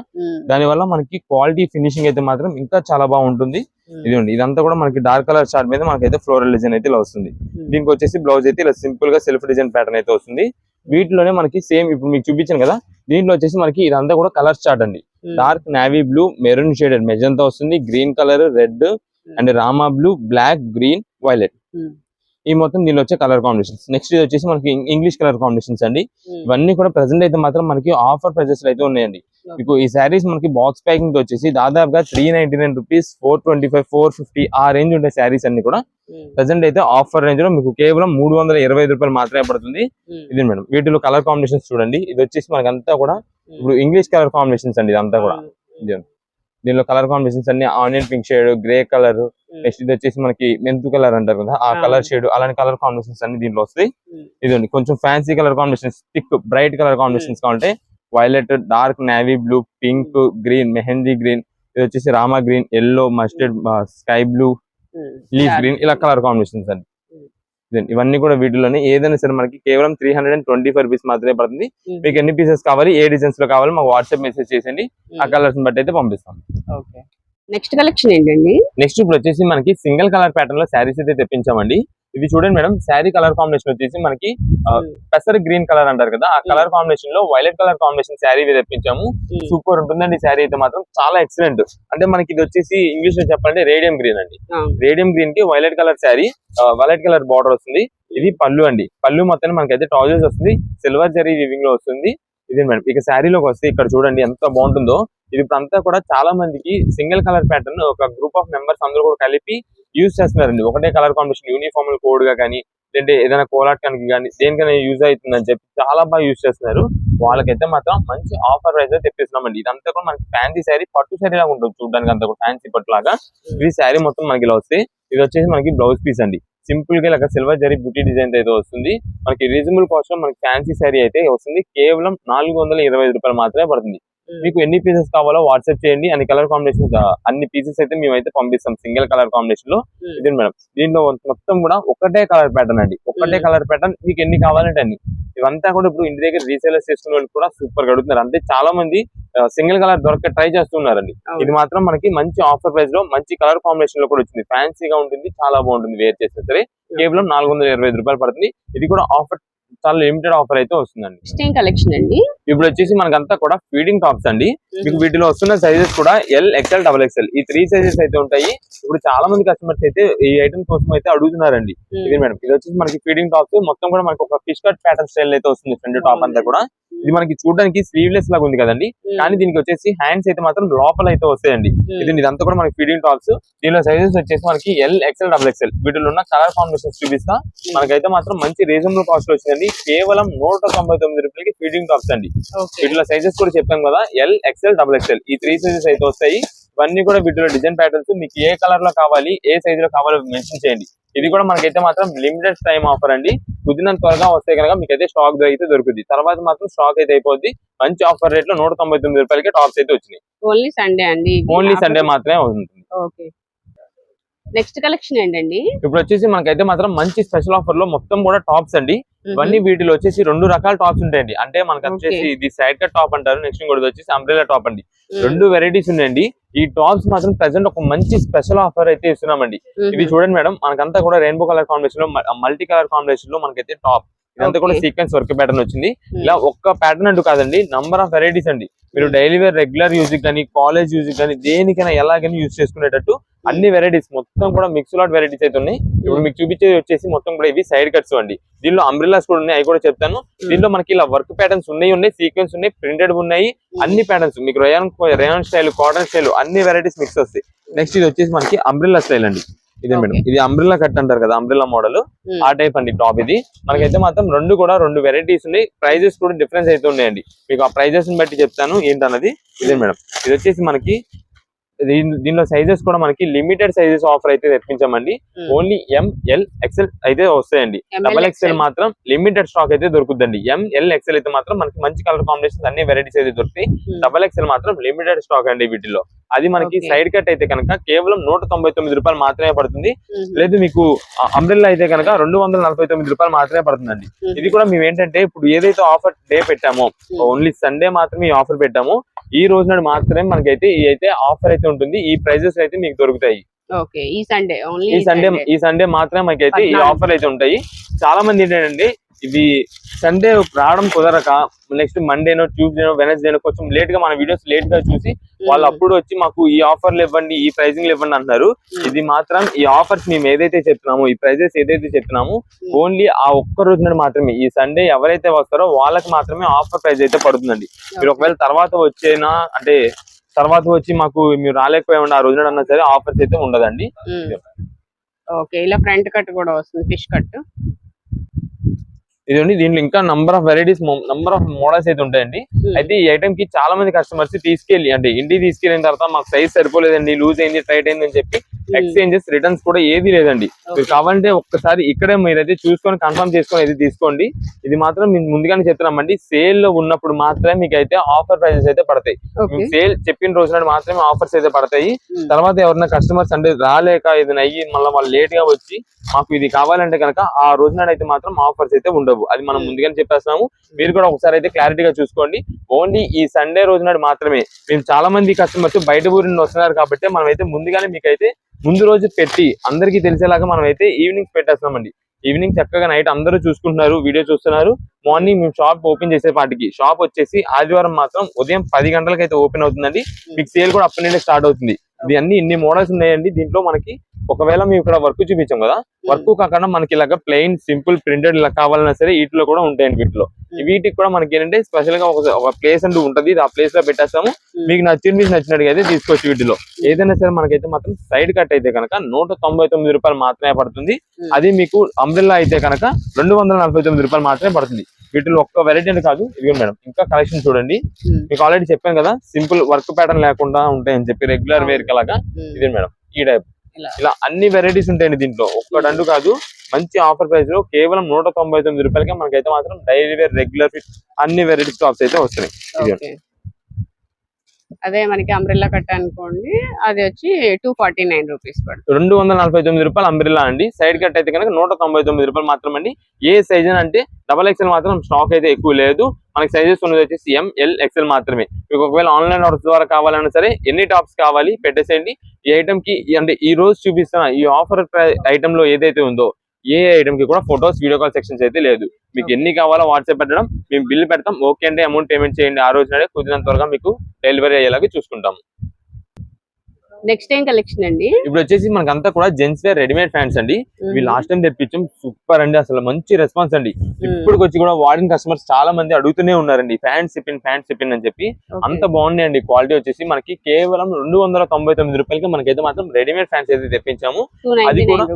దాని వల్ల మనకి క్వాలిటీ ఫినిషింగ్ అయితే మాత్రం ఇంకా చాలా బాగుంటుంది ఇదిగోండి. ఇదంతా కూడా మనకి డార్క్ కలర్ చార్ట్ మీద మనకైతే ఫ్లోరల్ డిజైన్ అయితే ఇలా వస్తుంది. దీనికి వచ్చేసి బ్లౌజ్ అయితే ఇలా సింపుల్గా సెల్ఫ్ డిజైన్ ప్యాటర్న్ అయితే వస్తుంది. వీటిలోనే మనకి సేమ్ ఇప్పుడు మీకు చూపించాను కదా. దీంట్లో వచ్చేసి మనకి ఇదంతా కూడా కలర్ చార్ట్ అండి. Dark navy blue maroon shaded magenta వస్తుంది green colour red and Rama blue black green violet ఈ మొత్తం దీనిలో వచ్చే కలర్ కాంబినేషన్స్ నెక్స్ట్ ఇది వచ్చేసి మనకి ఇంగ్లీష్ కలర్ కాంబినేషన్స్ అండి. ఇవన్నీ కూడా ప్రెసెంట్ అయితే మాత్రం మనకి ఆఫర్ ప్రైజెస్ అయితే ఉన్నాయండి. మీకు ఈ శారీస్ మనకి బాక్స్ ప్యాకింగ్తో వచ్చేసి దాదాపుగా three ninety nine rupees four twenty five four fifty ఆ రేంజ్ ఉంటాయి శారీస్ అన్ని కూడా ప్రెసెంట్ అయితే ఆఫర్ రేంజ్లో మీకు కేవలం మూడు వందల ఇరవై ఐదు రూపాయలు మాత్రమే పడుతుంది. ఇది మేడం? వీటిలో కలర్ కాంబినేషన్స్ చూడండి. ఇది వచ్చేసి మనకి అంతా కూడా ఇప్పుడు ఇంగ్లీష్ కలర్ కాంబినేషన్స్ అండి ఇదంతా కూడా. దీనిలో కలర్ కాంబినేషన్స్ అన్ని onion pink shade grey colour. Next ఇది వచ్చేసి మనకి మెంతు కలర్ అంటారు కదా ఆ. కలర్ షేడ్ అలాంటి కలర్ కాంబినేషన్స్ అన్ని దీంట్లో వస్తాయి. ఇదండి కొంచెం fancy colour combinations thick bright colour combinations కావాలంటే violet dark navy blue pink green mehndi green ఇది వచ్చేసి Rama green yellow mustard sky blue leaf green ఇలా కలర్ కాంబినేషన్స్ అండి. ఇవన్నీ కూడా వీటిలోనే ఏదైనా సరే మనకి కేవలం three hundred and twenty five rupees మాత్రమే పడుతుంది. మీకు ఎన్ని పీసెస్ కావాలి ఏ డిజైన్స్లో కావాలి మాకు వాట్సాప్ మెసేజ్ చేసేయండి. ఆ కలర్స్ బట్టి అయితే పంపిస్తాం. ఓకే నెక్స్ట్ కలెక్షన్ ఏంటండి? నెక్స్ట్ ఇప్పుడు వచ్చేసి మనకి సింగిల్ కలర్ ప్యాటర్న్లో శారీస్ అయితే తెప్పించామండి. ఇవి చూడండి మేడం శారీ కలర్ కాంబినేషన్ వచ్చేసి మనకి ఆ, పెసర్ గ్రీన్ కలర్ అంటారు కదా ఆ కలర్ కాంబినేషన్లో వైలెట్ కలర్ కాంబినేషన్ శారీ తెప్పించాము. సూపర్ ఉంటుందండి శారీ అయితే మాత్రం చాలా ఎక్సలెంట్ అంటే మనకి ఇది వచ్చేసి ఇంగ్లీష్లో చెప్పాలంటే రేడియం గ్రీన్ అండి. రేడియం గ్రీన్కి violet colour sari violet colour border వస్తుంది. ఇది పళ్ళు అండి. పళ్ళు మొత్తం మనకైతే ట్రౌజర్స్ వస్తుంది సిల్వర్ జరీ వివింగ్లో వస్తుంది. ఇది మేడం ఇక శారీలోకి వస్తే ఇక్కడ చూడండి ఎంత బాగుంటుందో. ఇది ఇప్పుడు అంతా కూడా చాలా మందికి సింగిల్ కలర్ ప్యాటర్న్ ఒక గ్రూప్ ఆఫ్ మెంబర్స్ అందరూ కూడా కలిపి యూజ్ చేస్తున్నారండి. ఒకటే కలర్ కాంబినేషన్ యూనిఫామ్ కోడ్గా కానీ లేదంటే ఏదైనా కోలాటానికి కానీ దేనికైనా యూజ్ అవుతుందని చెప్పి చాలా బాగా యూజ్ చేస్తున్నారు. వాళ్ళకైతే మాత్రం మంచి ఆఫర్ ప్రైస్ అయితే తెప్పిస్తున్నామండి. ఇదంతా కూడా మనకి ఫ్యాన్సీ శారీ పట్టు శారీ లాగా ఉంటుంది చూడడానికి అంతా కూడా ఫ్యాన్సీ పట్టు లాగా. ఇది శారీ మొత్తం మనకి ఇలా వస్తే ఇది వచ్చేసి మనకి బ్లౌజ్ పీస్ అండి. సింపుల్గా ఇలా సిల్వర్ జరీ బుటీ డిజైన్ అయితే వస్తుంది. మనకి రీజనబుల్ కాస్ట్లో మనకి ఫ్యాన్సీ శారీ అయితే వస్తుంది. కేవలం నాలుగు వందల ఇరవై ఐదు రూపాయలు మాత్రమే పడుతుంది. మీకు ఎన్ని పీసెస్ కావాలో వాట్సాప్ చేయండి. అన్ని కలర్ కాంబినేషన్స్ అన్ని పీసెస్ అయితే మేమైతే పంపిస్తాం. సింగిల్ కలర్ కాంబినేషన్లో ఇది మేడం దీంట్లో మొత్తం కూడా ఒకటే కలర్ ప్యాటర్న్ అండి. ఒకటే. కలర్ ప్యాటర్న్ మీకు ఎన్ని కావాలంటే అన్ని. ఇవంతా కూడా ఇప్పుడు ఇంటి దగ్గర రీసేలర్స్ చేసుకునే వాళ్ళు కూడా సూపర్ అడుగుతున్నారు. అంటే చాలా మంది సింగిల్ కలర్ దొరక ట్రై చేస్తున్నారండి. ఇది మాత్రం మనకి మంచి ఆఫర్ ప్రైస్లో మంచి కలర్ కాంబినేషన్లో కూడా వచ్చింది. ఫ్యాన్సీగా ఉంటుంది చాలా బాగుంటుంది వేర్ చేస్తే సరే. కేవలం నాలుగు వందల ఇరవై ఐదు రూపాయలు పడుతుంది. ఇది కూడా ఆఫర్ చాలా లిమిటెడ్ ఆఫర్ అయితే వస్తుందండి. ఏం కలెక్షన్ అండి. ఇప్పుడు వచ్చేసి మనకంతా కూడా ఫీడింగ్ టాప్స్ అండి. మీకు వీటిలో వస్తున్న సైజెస్ కూడా ఎల్ ఎక్స్ఎల్ డబల్ ఎక్స్ఎల్ ఈ త్రీ సైజెస్ అయితే ఉంటాయి. ఇప్పుడు చాలా మంది కస్టమర్స్ అయితే ఈ ఐటమ్ కోసం అయితే అడుగుతున్నారండి. ఇది మేడం ఇది వచ్చేసి మనకి ఫీడింగ్ టాప్స్ మొత్తం కూడా మనకి ఒక ఫిష్ కట్ ప్యాటర్న్ స్టైల్ అయితే వస్తుంది ఫ్రంట్ టాప్ అంతా కూడా. ఇది మనకి చూడడానికి స్లీవ్లెస్ లాగా ఉంది కదండి. కానీ దీనికి వచ్చేసి హ్యాండ్స్ అయితే మాత్రం లోపల అయితే వస్తాయండి ఇది ఇదంతా కూడా మనకి ఫీడింగ్ టాప్స్ దీనిలో సైజెస్ వచ్చేసి మనకి ఎల్ ఎక్స్ఎల్ డబుల్ ఎక్స్ఎల్ వీటిలో ఉన్న కలర్ కాంబినేషన్స్ చూపిస్తా. మనకైతే మాత్రం మంచి రీజనబుల్ కాస్ట్లో వచ్చిందండి. కేవలం నూట తొంభై తొమ్మిది రూపాయలకి ఫీడింగ్ టాప్స్ అండి. వీటిలో సైజెస్ కూడా చెప్పాం కదా. ఎల్ ఎక్స్ఎల్ డబుల్ ఎక్స్ఎల్ ఈ త్రీ సైజెస్ అయితే వస్తాయి. ఇవన్నీ కూడా వీటిలో డిజైన్ ప్యాటర్న్స్ మీకు ఏ కలర్లో కావాలి ఏ సైజ్లో కావాలో మెన్షన్ చేయండి. ఇది కూడా మనకైతే మాత్రం లిమిటెడ్ టైం ఆఫర్ అండి. కుదిరినంత త్వరగా వస్తే కనుక మీకు అయితే స్టాక్ అయితే దొరుకుతుంది తర్వాత మాత్రం స్టాక్ అయితే అయిపోద్ది. మంచి ఆఫర్ రేట్లో నూట తొంభై తొమ్మిది రూపాయలకి టాప్స్ అయితే వచ్చినాయి. ఓన్లీ సండే అండి. ఓన్లీ సండే మాత్రమే ఉంటుంది ఓకే నెక్స్ట్ కలెక్షన్ ఏంటండి? ఇప్పుడు వచ్చేసి మనకైతే మాత్రం మంచి స్పెషల్ ఆఫర్లో మొత్తం కూడా టాప్స్ అండి. ఇవన్నీ వీటిలో వచ్చేసి రెండు రకాల టాప్స్ ఉంటాయండి. అంటే మనకి వచ్చేసి. ఇది సైడ్ కట్ టాప్ అంటారు నెక్స్ట్ ఇంకోటి వచ్చేసి అంబ్రెలా టాప్ అండి. రెండు వెరైటీస్ ఉన్నాయండి. ఈ టాప్స్ మాత్రం ప్రెసెంట్ ఒక మంచి స్పెషల్ ఆఫర్ అయితే ఇస్తున్నామండి. ఇది చూడండి మేడం మనకంతా కూడా రెయిన్బో కలర్ కాంబినేషన్లో మల్టీ కలర్ కాంబినేషన్లో మనకైతే టాప్ ఇదంతా కూడా. సీక్వెన్స్ వర్క్ ప్యాటర్న్ వచ్చింది. ఇలా ఒక్క ప్యాటర్న్ అంటూ కాదండి నంబర్ ఆఫ్ వెరైటీస్ అండి. మీరు డైలీ వేర్ రెగ్యులర్ యూజ్ కానీ కాలేజ్ యూజ్ కానీ దేనికైనా ఎలాగైనా యూజ్ చేసుకునేటట్టు అన్ని వెరైటీస్ మొత్తం కూడా మిక్స్ లాట్ వెరైటీస్ అయితే ఉన్నాయి. ఇప్పుడు మీకు చూపించేది వచ్చేసి మొత్తం కూడా ఇవి సైడ్ కట్స్ అండి. దీనిలో అంబ్రిల్లాస్ కూడా ఉన్నాయి అవి కూడా చెప్తాను. దీనిలో మనకి ఇలా వర్క్ ప్యాటర్న్స్ ఉన్నాయి ఉన్నాయి సీక్వెన్స్ ఉన్నాయి ప్రింటెడ్ ఉన్నాయి అన్ని ప్యాటర్న్స్ మీకు rayon rayon style cotton style అన్ని వెరైటీస్ మిక్స్ వస్తాయి. నెక్స్ట్ ఇది వచ్చేసి మనకి అంబ్రిల్లా స్టైల్ అండి. ఇదే మేడం. ఇది అంబ్రిల్లా కట్ అంటారు కదా అంబ్రిల్లా మోడల్ ఆ టైప్ అండి టాప్ ఇది. మనకైతే మాత్రం రెండు కూడా రెండు వెరైటీస్ ఉన్నాయి. ప్రైజెస్ కూడా డిఫరెన్స్ అయితే ఉన్నాయండి. మీకు ఆ ప్రైజెస్ బట్టి చెప్తాను ఏంటన్నది. ఇదే మేడం. ఇది వచ్చేసి మనకి దీనిలో సైజెస్ కూడా మనకి లిమిటెడ్ సైజెస్ ఆఫర్ అయితే తెప్పించామండి. ఓన్లీ ఎంఎల్ ఎక్సెల్ అయితే వస్తాయండి. డబల్ ఎక్స్ఎల్ మాత్రం లిమిటెడ్ స్టాక్ అయితే దొరుకుతుందండి ఎంఎల్ ఎక్స్ఎల్ అయితే మాత్రం మనకి మంచి కలర్ కాంబినేషన్స్ అన్ని వెరైటీస్ అయితే దొరుకుతాయి. డబల్ ఎక్స్ఎల్ మాత్రం లిమిటెడ్ స్టాక్ అండి వీటిలో. అది మనకి. సైడ్ కట్ అయితే కనుక కేవలం నూట తొంభై తొమ్మిది రూపాయలు మాత్రమే పడుతుంది. లేదు మీకు అంబ్రెల్లా అయితే కనుక రెండు వందల నలభై తొమ్మిది రూపాయలు మాత్రమే పడుతుందండి. ఇది కూడా మేము ఏంటంటే ఇప్పుడు ఏదైతే ఆఫర్ డే పెట్టామో ఓన్లీ సండే మాత్రమే ఈ ఆఫర్ పెట్టాము ఈ రోజు నాడు మాత్రమే మనకైతే ఈ అయితే ఆఫర్ అయితే ఉంటుంది. ఈ ప్రైజెస్ అయితే మీకు దొరుకుతాయి. ఈ సండే ఈ సండే ఈ సండే మాత్రమే మనకైతే ఈ. ఆఫర్ అయితే ఉంటాయి. చాలా మంది ఏంటంటే ఇది సండే రావడం కుదరక నెక్స్ట్ మండేనో ట్యూస్డేనో వెనస్డేనో కొంచెం లేట్గా మన వీడియోస్ లేట్గా చూసి వాళ్ళు అప్పుడు వచ్చి మాకు ఈ ఆఫర్లు ఇవ్వండి ఈ ప్రైజింగ్ ఇవ్వండి అంటున్నారు ఇది మాత్రం ఈ ఆఫర్స్ మేము ఏదైతే చెప్తున్నామో ఈ ప్రైజెస్ ఏదైతే చెప్తున్నామో ఓన్లీ ఆ ఒక్క రోజున మాత్రమే. ఈ సండే ఎవరైతే వస్తారో వాళ్ళకి మాత్రమే ఆఫర్ ప్రైస్ అయితే పడుతుందండి. మీరు ఒకవేళ తర్వాత వచ్చేనా అంటే తర్వాత వచ్చి మాకు మీరు రాలేకపోయి ఉండి ఆ రోజున అన్నా సరే ఆఫర్స్ అయితే ఉండదండి. ఓకే ఇలా ఫ్రంట్ కట్ కూడా వస్తుంది ఫిష్ కట్ ఇదండి దీంట్లో ఇంకా number of varieties number of models అయితే ఉంటాయండి. అయితే ఈ ఐటమ్కి చాలా మంది కస్టమర్స్ తీసుకెళ్ళి అంటే ఇంటికి తీసుకెళ్ళిన తర్వాత మాకు సైజ్ సరిపోలేదండి లూజ్ అయింది టైట్ అయింది అని చెప్పి ఎక్స్చేంజెస్ రిటర్న్స్ కూడా ఏది లేదండి. మీరు కావాలంటే ఒక్కసారి ఇక్కడే మీరైతే చూసుకొని కన్ఫర్మ్ చేసుకొని అయితే తీసుకోండి. ఇది మాత్రం మేము ముందుగానే చెప్తున్నామండి. సేల్లో ఉన్నప్పుడు మాత్రమే మీకు అయితే ఆఫర్ ప్రైజెస్ అయితే పడతాయి. సేల్ చెప్పిన రోజున మాత్రమే ఆఫర్స్ అయితే పడతాయి. Hmm. తర్వాత ఎవరైనా కస్టమర్స్ అంటే రాలేక ఏదైనా అయ్యి మళ్ళీ వాళ్ళు లేట్గా వచ్చి మాకు ఇది కావాలంటే కనుక ఆ రోజున అయితే మాత్రం ఆఫర్స్ అయితే ఉండవు. అది మనం. ముందుగానే చెప్పేస్తున్నాము. మీరు కూడా ఒకసారి అయితే క్లారిటీగా చూసుకోండి. ఓన్లీ ఈ సండే రోజున మాత్రమే. మేము చాలా మంది కస్టమర్స్ బయట ఊరి నుండి వస్తున్నారు కాబట్టి మనం అయితే ముందుగానే మీకు అయితే ముందు రోజు పెట్టి అందరికీ తెలిసేలాగా మనం అయితే ఈవినింగ్ పెట్టేస్తున్నామండి. ఈవినింగ్ చక్కగా నైట్ అందరూ చూసుకుంటున్నారు వీడియో చూస్తున్నారు. మార్నింగ్ మేము షాప్ ఓపెన్ చేసే పాటికి. షాప్ వచ్చేసి ఆదివారం మాత్రం ఉదయం పది గంటలకు అయితే ఓపెన్ అవుతుందండి మీకు సేల్ కూడా అప్పటి నుండి స్టార్ట్ అవుతుంది. ఇది అన్ని ఇన్ని మోడల్స్ ఉన్నాయండి. దీంట్లో మనకి ఒకవేళ మేము ఇక్కడ వర్క్ చూపించాం కదా వర్క్ కాకుండా మనకి ఇలాగ ప్లెయిన్ సింపుల్ ప్రింటెడ్ ఇలా కావాలన్నా సరే వీటిలో కూడా ఉంటాయండి వీటిలో. వీటికి కూడా మనకి ఏంటంటే స్పెషల్గా ఒక- ఒక ప్లేస్ అంటూ ఉంటది. ఆ ప్లేస్లో పెట్టేస్తాము. మీకు నచ్చింది మీకు నచ్చినట్టుగా అయితే తీసుకోవచ్చు వీటిలో. ఏదైనా సరే మనకైతే మాత్రం సైడ్ కట్ అయితే కనుక నూట తొంభై తొమ్మిది రూపాయలు మాత్రమే పడుతుంది. అది మీకు అంబ్రెల్లా అయితే కనుక రెండు వందల నలభై తొమ్మిది రూపాయలు మాత్రమే పడుతుంది. వీటిలో ఒక్క వెరైటీ కాదు. ఇదిగో మేడం ఇంకా కలెక్షన్ చూడండి. మీకు ఆల్రెడీ చెప్పాను కదా సింపుల్ వర్క్ ప్యాటర్న్ లేకుండా ఉంటాయని చెప్పి రెగ్యులర్ వేర్ లాగా ఇది మేడం ఈ టైప్ ఇలా. అన్ని వెరైటీస్ ఉంటాయండి దీంట్లో. ఒక్కడంటూ కాదు మంచి ఆఫర్ ప్రైస్లో కేవలం నూట తొంభై తొమ్మిది రూపాయలకి మనకైతే మాత్రం డైలీ వేర్ రెగ్యులర్ అన్ని వెరైటీస్ టాప్స్ అయితే వస్తున్నాయి. అదే మనకి అంబ్రెల్లా కట్ అనుకోండి అది వచ్చి టూ ఫార్టీ నైన్ రూపీస్ పడుతుంది. రెండు వందల నలభై తొమ్మిది రూపాయలు అంబ్రిల్లా అండి. సైడ్ కట్ అయితే కనుక నూట తొంభై తొమ్మిది రూపాయలు మాత్రం అండి ఏ సైజ్ అంటే డబల్ ఎక్స్ఎల్ మాత్రం స్టాక్ అయితే ఎక్కువ లేదు. మనకి సైజెస్ ఉన్నది వచ్చేసి ఎం ఎల్ ఎక్స్ఎల్ మాత్రమే. మీకు ఒకవేళ ఆన్లైన్ ఆర్డర్స్ ద్వారా కావాలన్నా సరే ఎన్ని టాప్స్ కావాలి పెట్టేసేయండి. ఈ ఐటమ్కి అంటే ఈ రోజు చూపిస్తున్న ఈ ఆఫర్ ఐటమ్లో ఏదైతే ఉందో ఏ ఐటమ్కి కూడా ఫొటోస్ వీడియో కాల్ సెక్షన్స్ అయితే లేదు. మీకు ఎన్ని కావాలో వాట్సాప్ పెట్టడం మేము బిల్ పెడతాం. ఓకే అంటే అమౌంట్ పేమెంట్ చేయండి. ఆ రోజునే కుదిరినంత త్వరగా మీకు డెలివరీ అయ్యేలాగా చూసుకుంటాం. నెక్స్ట్ ఏం కలెక్షన్ అండి? ఇప్పుడు వచ్చేసి మనకంతా కూడా జెంట్స్ వేర్ రెడీమేడ్ ఫ్యాన్స్ అండి. ఇవి లాస్ట్ టైం తెప్పించాం. సూపర్ అండి. అసలు మంచి రెస్పాన్స్ అండి. ఇప్పుడు వచ్చి కూడా వాడిన కస్టమర్స్ చాలా మంది అడుగుతూనే ఉన్నారండి. ఫ్యాన్స్ చెప్పిన ఫ్యాన్స్ చెప్పిన అని చెప్పి. అంత బాగున్నాయి అండి క్వాలిటీ వచ్చేసి మనకి కేవలం రెండు వందల తొంభై తొమ్మిది రూపాయలకి మనకైతే మాత్రం రెడీమేడ్ ఫ్యాన్స్ అయితే తెప్పించాము. టూ అది కూడా-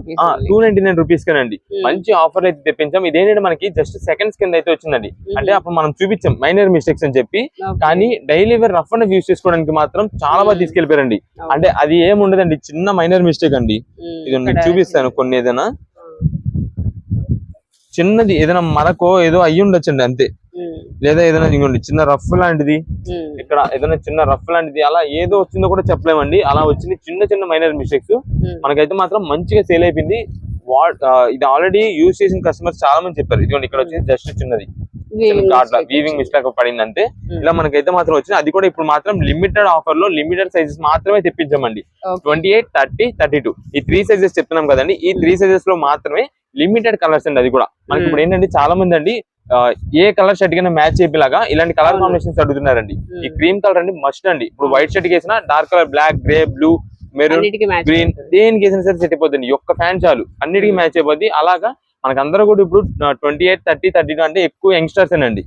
టూ నైన్టీ నైన్ రూపీస్ కనండి. మంచి ఆఫర్ అయితే తెప్పించాం ఇదేంటంటే మనకి జస్ట్ సెకండ్స్ కింద అయితే వచ్చిందండి. అంటే అప్పుడు మనం చూపించాం. మైనర్ మిస్టేక్స్ అని చెప్పి. కానీ daily wear rough and use చేసుకోవడానికి మాత్రం చాలా బాగా. తీసుకెళ్ళిపోయారండి అంటే అది ఏం ఉండదండి చిన్న మైనర్ మిస్టేక్ అండి. ఇది మీకు చూపిస్తాను కొన్ని ఏదైనా. చిన్నది ఏదైనా మరకో ఏదో అయ్యి ఉండొచ్చండి అంతే. లేదా ఏదైనా ఇంకోండి చిన్న రఫ్ లాంటిది. ఇక్కడ ఏదైనా చిన్న రఫ్ లాంటిది అలా ఏదో వచ్చిందో కూడా చెప్పలేమండి. అలా వచ్చింది చిన్న చిన్న మైనర్ మిస్టేక్స్. మనకైతే మాత్రం మంచిగా సేల్ అయిపోయింది. ఇది ఆల్రెడీ యూజ్ చేసిన కస్టమర్స్ చాలా మంది చెప్పారు. ఇదిగోండి ఇక్కడ వచ్చేసి జస్ట్ చిన్నది. వీవింగ్ మిస్టేక్ పడింది అంతే ఇలా మనకైతే మాత్రం వచ్చింది. అది కూడా ఇప్పుడు మాత్రం లిమిటెడ్ ఆఫర్లో లిమిటెడ్ సైజెస్ మాత్రమే తెప్పించామండి. Twenty eight thirty thirty two ఈ త్రీ సైజెస్ చెప్తున్నాం కదండి. ఈ త్రీ సైజెస్లో మాత్రమే లిమిటెడ్ కలర్స్ అండి అది కూడా. మనకి ఇప్పుడు ఏంటంటే చాలా మంది అండి ఏ కలర్ షర్ట్ కైనా మ్యాచ్ చేపేలాగా ఇలాంటి కలర్. కాంబినేషన్స్ అడుగుతున్నారండి. ఈ క్రీమ్ కలర్ అండి మస్ట్ అండి. ఇప్పుడు వైట్ షర్ట్ వేసినా dark colour black grey blue maroon green దేనికి వేసినా సరే సెట్ అయిపోతుంది ఒక్క ఫ్యాన్ చాలు. అన్నిటికీ Hmm. మ్యాచ్ అయిపోద్ది. అలాగా మనకి అందరూ కూడా ఇప్పుడు ట్వంటీ ఎయిట్ థర్టీ థర్టీ అంటే ఎక్కువ యంగ్స్టర్స్ అండి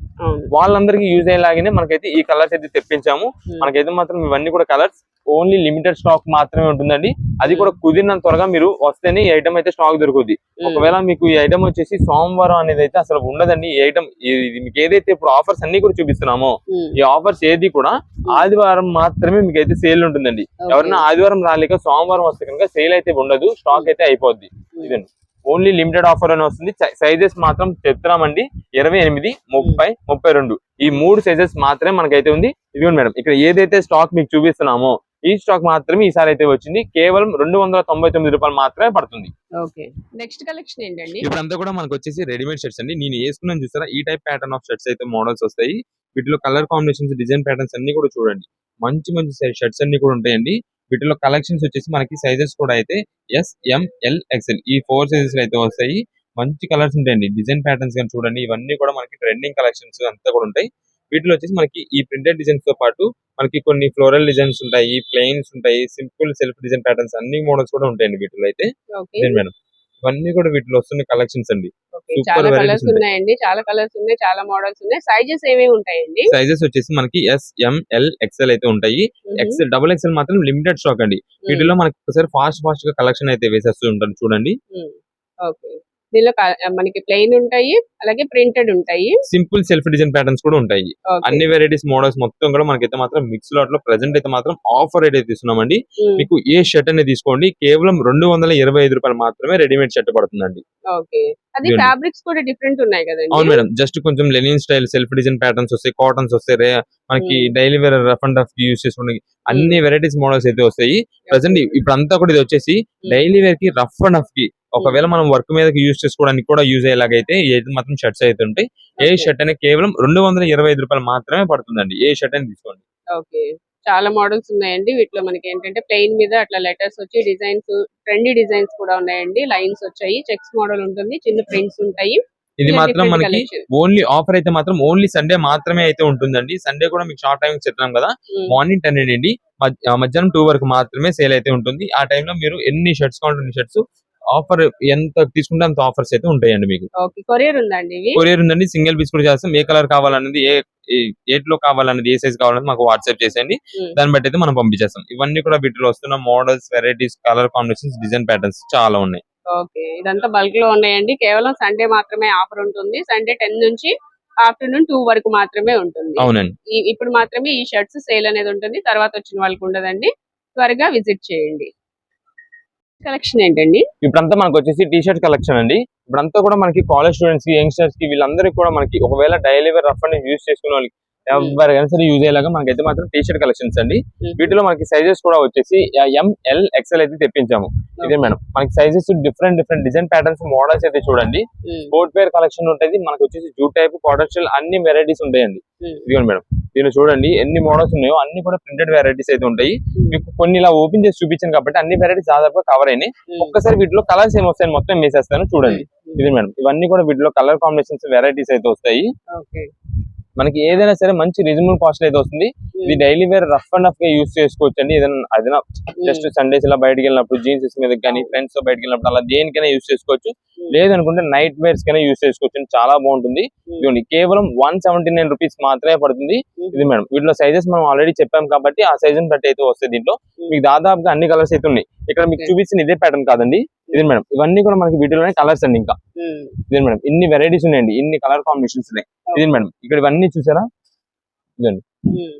వాళ్ళందరికీ యూజ్ అయ్యేలాగానే మనకైతే ఈ కలర్స్ అయితే తెప్పించాము. Hmm. మనకైతే మాత్రం ఇవన్నీ కూడా కలర్స్ ఓన్లీ లిమిటెడ్ స్టాక్ మాత్రమే ఉంటుందండి. అది కూడా కుదిరినంత త్వరగా మీరు వస్తేనే ఈ ఐటమ్ అయితే స్టాక్ దొరుకుతుంది ఒకవేళ మీకు ఈ ఐటమ్ వచ్చేసి సోమవారం అనేది అయితే అసలు ఉండదండి. ఈ ఐటమ్ ఇది మీకు ఏదైతే ఇప్పుడు ఆఫర్స్ అన్ని కూడా చూపిస్తున్నామో ఈ ఆఫర్స్ ఏది కూడా ఆదివారం మాత్రమే మీకు అయితే సేల్ ఉంటుందండి. ఎవరైనా ఆదివారం రాలేక సోమవారం వస్తే కనుక సేల్ అయితే ఉండదు. స్టాక్ అయితే అయిపోద్ది. ఇదండి. ఓన్లీ లిమిటెడ్ ఆఫర్ అని వస్తుంది. సైజెస్ మాత్రం చెప్తున్నామండి. ఇరవై ఎనిమిది ముప్పై ముప్పై రెండు. ఈ మూడు సైజెస్ మాత్రమే మనకైతే ఉంది. ఇదిగోండి మేడం ఇక్కడ ఏదైతే స్టాక్ మీకు చూపిస్తున్నామో ఈ స్టాక్ మాత్రమే ఈసారి అయితే వచ్చింది. కేవలం రెండు వందల తొంభై తొమ్మిది రూపాయలు మాత్రమే పడుతుంది. ఓకే. నెక్స్ట్ కలెక్షన్ ఏంటండి? ఇప్పుడంతా కూడా మనకు వచ్చేసి రెడీమేడ్ షర్ట్స్ అండి. నేను వేసుకున్నాను చూసారా? ఈ టైప్ ప్యాటర్న్ ఆఫ్ షర్ట్స్ అయితే మోడల్స్ వస్తాయి. వీటిలో కలర్ కాంబినేషన్స్ డిజైన్ ప్యాటర్న్స్ అన్ని కూడా చూడండి. మంచి మంచి షర్ట్స్ అన్ని కూడా ఉంటాయండి. వీటిలో కలెక్షన్స్ వచ్చేసి మనకి సైజెస్ కూడా అయితే ఎస్ ఎం ఎల్ ఎక్స్ఎల్ ఈ ఫోర్ సైజెస్ అయితే వస్తాయి. మంచి కలర్స్ ఉంటాయండి. డిజైన్ ప్యాటర్న్స్ కానీ చూడండి. ఇవన్నీ కూడా మనకి ట్రెండింగ్ కలెక్షన్స్ అంతా కూడా ఉంటాయి. వీటిలో వచ్చేసి మనకి ఈ ప్రింటెడ్ డిజైన్స్తో పాటు మనకి కొన్ని ఫ్లోరల్ డిజైన్స్ ఉంటాయి. ప్లెయిన్స్ ఉంటాయి. సింపుల్ సెల్ఫ్ డిజైన్ ప్యాటర్న్స్ అన్ని మోడల్స్ కూడా ఉంటాయండి వీటిలో అయితే. మేడం ఇవన్నీ కూడా వీటిలో వస్తున్న కలెక్షన్స్ అండి చాలా కలర్స్. ఉన్నాయండి చాలా కలర్స్ ఉన్నాయి చాలా మోడల్స్ ఉన్నాయి సైజెస్ ఏమేమి ఉంటాయండి సైజెస్ వచ్చేసి మనకి ఎస్ ఎం ఎల్ ఎక్స్ఎల్ అయితే ఉంటాయి. ఎక్స్ఎల్ డబుల్ ఎక్స్ఎల్ మాత్రం లిమిటెడ్ స్టాక్ అండి. వీటిలో మనకి ఒకసారి ఫాస్ట్ ఫాస్ట్గా కలెక్షన్ అయితే వేసేస్తూ ఉంటారు చూడండి. ఓకే దీనిలో మనకి ప్లెయిన్ ఉంటాయి అలాగే ప్రింటెడ్ ఉంటాయి. సింపుల్ సెల్ఫ్ డిజైన్ ప్యాటర్న్స్ కూడా ఉంటాయి. అన్ని వెరైటీస్ మోడల్స్ మొత్తం కూడా మనకైతే మాత్రం మిక్స్ లాట్లో ప్రెసెంట్ అయితే మాత్రం ఆఫర్ రేట్ అయితే ఇస్తున్నామండి. మ్మ్. మీకు ఏ షర్ట్ అనేది తీసుకోండి కేవలం రెండు వందల ఇరవై ఐదు రూపాయలు మాత్రమే రెడీమేడ్ షర్ట్ పడుతుందండి. ఓకే అది. ఫ్యాబ్రిక్స్ కూడా డిఫరెంట్ ఉన్నాయి కదండి. అవును మేడం. జస్ట్ కొంచెం linen style self design patterns వస్తాయి కాటన్స్ వస్తాయి మనకి. Daily wear rough and tough use చేసుకోండి అన్ని వెరైటీస్ మోడల్స్ అయితే వస్తాయి. ప్రెసెంట్ ఇప్పుడు అంతా కూడా ఇది వచ్చేసి డైలీ వేర్కి రఫ్ అండ్ టఫ్కి ఒకవేళ మనం వర్క్ మీద యూస్ చేసుకోవడానికి కూడా యూజ్ అయ్యేలాగైతే ఏది మాత్రం షర్ట్స్ అయితే ఉంటాయి. ఏ. షర్ట్ అనేది కేవలం రెండు వందల ఇరవై ఐదు రూపాయలు మాత్రమే పడుతుందండి. ఏ షర్ట్ అని తీసుకోండి. ఓకే చాలా మోడల్స్ ఉన్నాయండి. వీటిలో మనకి ఏంటంటే ప్లెయిన్ మీద అట్లా లెటర్స్ వచ్చి డిజైన్స్ ట్రెండీ డిజైన్స్ కూడా ఉన్నాయండి. లైన్స్ వచ్చాయి. చెక్స్ మోడల్ ఉంటుంది. చిన్న ప్రింట్స్ ఉంటాయి. ఇది మాత్రం మనకి. ఓన్లీ ఆఫర్ అయితే మాత్రం ఓన్లీ సండే మాత్రమే అయితే ఉంటుందండి. సండే కూడా మీకు షార్ట్ టైం చెప్తున్నాం కదా. మార్నింగ్ టెన్ అండి. మధ్యాహ్నం టూ వరకు మాత్రమే సేల్ అయితే ఉంటుంది. ఆ టైంలో మీరు ఎన్ని షర్ట్స్ కావాలంటే షర్ట్స్ ఆఫర్ ఎంత తీసుకుంటే అంత ఆఫర్స్ అయితే ఉంటాయండి మీకు. కొరియర్ ఉందండి కొరియర్ ఉందండి. సింగిల్ పీస్ కూడా చేస్తాం. ఏ కలర్ కావాలన్నది ఏ ఏట్లో కావాలన్నది ఏ సైజ్ కావాలన్నది మాకు వాట్సాప్ చేసేయండి. మ్మ్. దాన్ని బట్టి అయితే మనం పంపించేస్తాం. ఇవన్నీ కూడా వీటిలో వస్తున్న models varieties colour combinations design patterns చాలా ఉన్నాయి. ఓకే. ఇదంతా బల్క్లో ఉన్నాయండి. కేవలం సండే మాత్రమే ఆఫర్ ఉంటుంది. సండే టెన్ నుంచి ఆఫ్టర్నూన్ టూ వరకు మాత్రమే ఉంటుంది. అవునండి. ఇప్పుడు మాత్రమే ఈ షర్ట్స్ సేల్ అనేది ఉంటుంది. తర్వాత వచ్చిన వాళ్ళకి ఉండదండి. త్వరగా విజిట్ చేయండి. కలెక్షన్ ఏంటండి? ఇప్పుడంతా మనకు వచ్చేసి టీ షర్ట్ కలెక్షన్ అండి. ఇప్పుడంతా కూడా మనకి కాలేజ్ స్టూడెంట్స్కి యంగ్స్టర్స్కి వీళ్ళందరికీ కూడా మనకి ఒకవేళ డైలీ రఫ్ అండ్ యూస్ చేసుకునే వాళ్ళకి ఎవరికైనా సరే యూజ్ అయ్యేలాగా మనకైతే మాత్రం టీ షర్ట్ కలెక్షన్స్ అండి వీటిలో మనకి సైజెస్ కూడా వచ్చేసి ఎంఎల్ ఎక్స్ఎల్ అయితే తెప్పించాము. ఇదే మేడం. మనకి sizes different different design patterns models అయితే చూడండి. స్పోర్ట్ వేర్ కలెక్షన్ ఉంటుంది. మనకి వచ్చేసి జూట్ టైప్ కాటన్ స్టైల్ అన్ని వెరైటీస్ ఉంటాయండి. మ్మ్. ఇదిగోండి మేడం. దీనిలో చూడండి. ఎన్ని మోడల్స్ ఉన్నాయో అన్ని కూడా ప్రింటెడ్ వెరైటీస్ అయితే ఉంటాయి. మీకు కొన్ని ఇలా ఓపెన్ చేసి చూపించాను కాబట్టి అన్ని వెరైటీస్ దాదాపుగా కవర్ అయినాయి. ఒక్కసారి వీటిలో కలర్స్ ఏమి వస్తాయని మొత్తం వేసేస్తాను చూడండి. ఇది మేడం. ఇవన్నీ కూడా వీటిలో కలర్ కాంబినేషన్స్ వెరైటీస్ అయితే వస్తాయి. మనకి ఏదైనా సరే మంచి రీజనబుల్ కాస్ట్ అయితే వస్తుంది. ఇది డైలీ వేర్ రఫ్ అండ్ రఫ్గా యూస్ చేసుకోవచ్చు అండి ఏదైనా అదైనా జస్ట్ సండేస్ ఇలా బయటకి వెళ్ళినప్పుడు జీన్స్ మీద కానీ ఫ్రెండ్స్తో బయటకి వెళ్ళినప్పుడు అలా దేనికైనా యూస్ చేసుకోవచ్చు. లేదనుకుంటే నైట్ వేర్స్ కైనా యూస్ చేసుకోవచ్చు. చాలా బాగుంటుంది. ఇదిగోండి కేవలం వన్ సెవెంటీ నైన్ రూపీస్ మాత్రమే పడుతుంది. ఇది మేడం వీటిలో సైజెస్ మనం ఆల్రెడీ చెప్పాం కాబట్టి ఆ సైజ్ బట్టి అయితే వస్తాయి దీంట్లో. మీకు దాదాపుగా అన్ని కలర్స్ అయితే ఉన్నాయి. ఇక్కడ మీకు. చూపించిన ఇదే ప్యాటర్న్ కాదండి. ఇది మేడం ఇవన్నీ కూడా మనకి వీటిలోనే కలర్స్ అండి ఇంకా. ఇది మేడం ఇన్ని వెరైటీస్ ఉన్నాయండి. ఇన్ని కలర్ కాంబినేషన్స్ ఉన్నాయి. ఇది మేడం ఇక్కడ ఇవన్నీ చూసారా?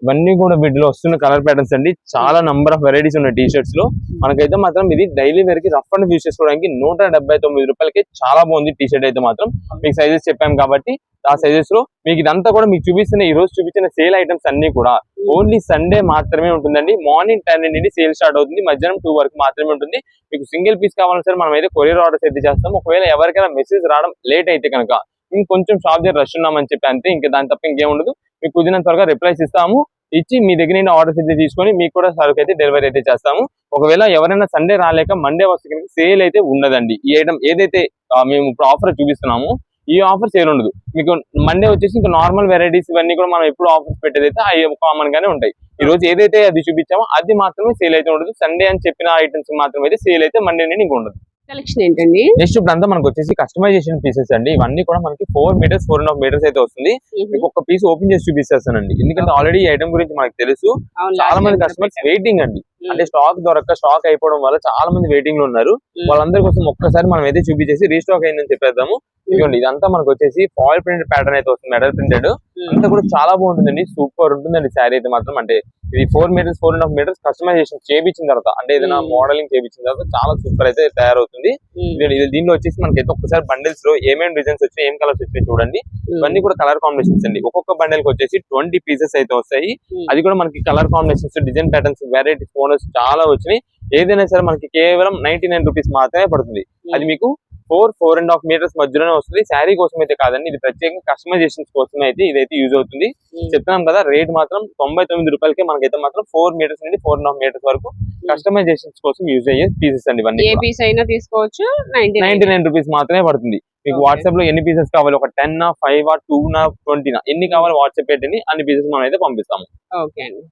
ఇవన్నీ కూడా వీటిలో వస్తున్న కలర్ ప్యాటర్న్స్ అండి. చాలా నంబర్ ఆఫ్ వెరైటీస్ ఉన్నాయి టీ షర్ట్స్లో మనకైతే మాత్రం ఇది డైలీ వేర్కి రఫ్ అండ్ యూస్ చేసుకోవడానికి నూట డెబ్బై తొమ్మిది రూపాయలకి చాలా బాగుంది టీ షర్ట్ అయితే మాత్రం. మీకు సైజెస్ చెప్పాం కాబట్టి ఆ సైజెస్లో మీకు ఇదంతా కూడా మీకు చూపిస్తున్న ఈ రోజు చూపించిన సేల్ ఐటమ్స్ అన్ని కూడా ఓన్లీ సండే మాత్రమే ఉంటుందండి. మార్నింగ్ టెన్ నుండి సేల్ స్టార్ట్ అవుతుంది. మధ్యాహ్నం టూ వరకు మాత్రమే ఉంటుంది. మీకు సింగిల్ పీస్ కావాలని సరే మనం అయితే కొరియర్ ఆర్డర్స్ అయితే చేస్తాం ఒకవేళ ఎవరికైనా మెసేజ్ రావడం లేట్ అయితే కనుక ఇంకొంచెం షాప్ దగ్గర రష్ ఉన్నామని చెప్పి అంతే. ఇంకా దాని తప్ప ఇంకేం ఉండదు. మీకు కుదిరినంత త్వరగా రిప్లైస్ ఇస్తాము. ఇచ్చి మీ దగ్గర నుండి ఆర్డర్స్ అయితే తీసుకొని మీకు కూడా సరుకు అయితే డెలివరీ అయితే చేస్తాము. ఒకవేళ ఎవరైనా సండే రాలేక మండే వస్తే కనుక సేల్ అయితే ఉండదండి. ఈ ఐటమ్ ఏదైతే మేము ఇప్పుడు ఆఫర్ చూపిస్తున్నామో ఈ ఆఫర్ సేల్ ఉండదు. మీకు మండే వచ్చేసి ఇంకా నార్మల్ వెరైటీస్ ఇవన్నీ కూడా మనం ఎప్పుడు ఆఫర్స్ పెట్టేది అయితే అవి కామన్ గానే ఉంటాయి. ఈ రోజు ఏదైతే అది చూపించామో అది మాత్రమే సేల్ అయితే ఉండదు. సండే అని చెప్పిన ఐటమ్స్ మాత్రమే అయితే సేల్ అయితే మండే నుండి ఇంకా ఉండదు. కలెక్షన్ ఏంటండి? నెక్స్ట్ ఇప్పుడు అంతా మనకు వచ్చేసి కస్టమైజేషన్ పీసెస్ అండి. ఇవన్నీ కూడా మనకి four metres four and half metres అయితే వస్తుంది. మీకు ఒక పీస్ ఓపెన్ చేసి చూపిస్తానండి. ఎందుకంటే ఆల్రెడీ ఈ ఐటమ్ గురించి మనకు తెలుసు. చాలా మంది కస్టమర్స్. వెయిటింగ్ అండి. అంటే స్టాక్ దొరక్క స్టాక్ అయిపోవడం వల్ల చాలా మంది వెయిటింగ్లో ఉన్నారు. వాళ్ళందరి కోసం ఒక్కసారి మనం అయితే చూపించేసి రీస్టాక్ అయిందని చెప్పేద్దాము. ఇదంతా మనకు వచ్చేసి ఫాయిల్ ప్రింటెడ్ ప్యాటర్న్ అయితే వస్తుంది మెడల్ ప్రింటెడ్ అంతా కూడా చాలా బాగుంటుందండి. సూపర్ ఉంటుందండి శారీ అయితే మాత్రం. అంటే ఇది four metres four and half metres customisation చేపించిన తర్వాత అంటే ఏదైనా. మోడలింగ్ చేపించిన తర్వాత చాలా సూపర్ అయితే తయారవుతుంది. ఇది- దీనిలో వచ్చేసి మనకి ఒక్కసారి బండిల్స్లో ఏమేమి డిజైన్స్ వచ్చాయి ఏం కలర్స్ వచ్చాయి చూడండి. ఇవన్నీ కూడా కలర్ కాంబినేషన్స్ అండి. ఒక్కొక్క బండిల్కి వచ్చేసి ట్వంటీ పీసెస్ అయితే వస్తాయి. అది కూడా మనకి colour combinations design patterns varieties models చాలా వచ్చినాయి. ఏదైనా సరే మనకి కేవలం నైన్టీ నైన్ రూపీస్ మాత్రమే పడుతుంది. అది మీకు four four and half metres మధ్యలోనే వస్తుంది. శారీ కోసం అయితే కాదండి ఇది ప్రత్యేకంగా కస్టమైజేషన్స్ కోసమే అయితే ఇదైతే యూజ్ అవుతుంది. మ్మ్. చెప్తున్నాం కదా రేట్ మాత్రం తొంభై తొమ్మిది రూపాయలకే మనకైతే మాత్రం ఫోర్ మీటర్స్ నుండి ఫోర్ అండ్ హాఫ్ మీటర్స్ వరకు కస్టమైజేషన్స్ కోసం యూజ్ అయ్యే పీసెస్ అండి ఇవన్నీ ఏ పీస్ అయినా తీసుకోవచ్చు నైన్టీ నైన్ రూపీస్ మాత్రమే పడుతుంది. మీకు. వాట్సాప్లో ఎన్ని పీసెస్ కావాలి? ఒక టెన్ ఫైవ్ ఆ టూ నా ట్వంటీ నా ఎన్ని కావాలి వాట్సాప్ పెట్టండి అన్ని పీసెస్ మనం అయితే పంపిస్తాము. ఓకే అండి.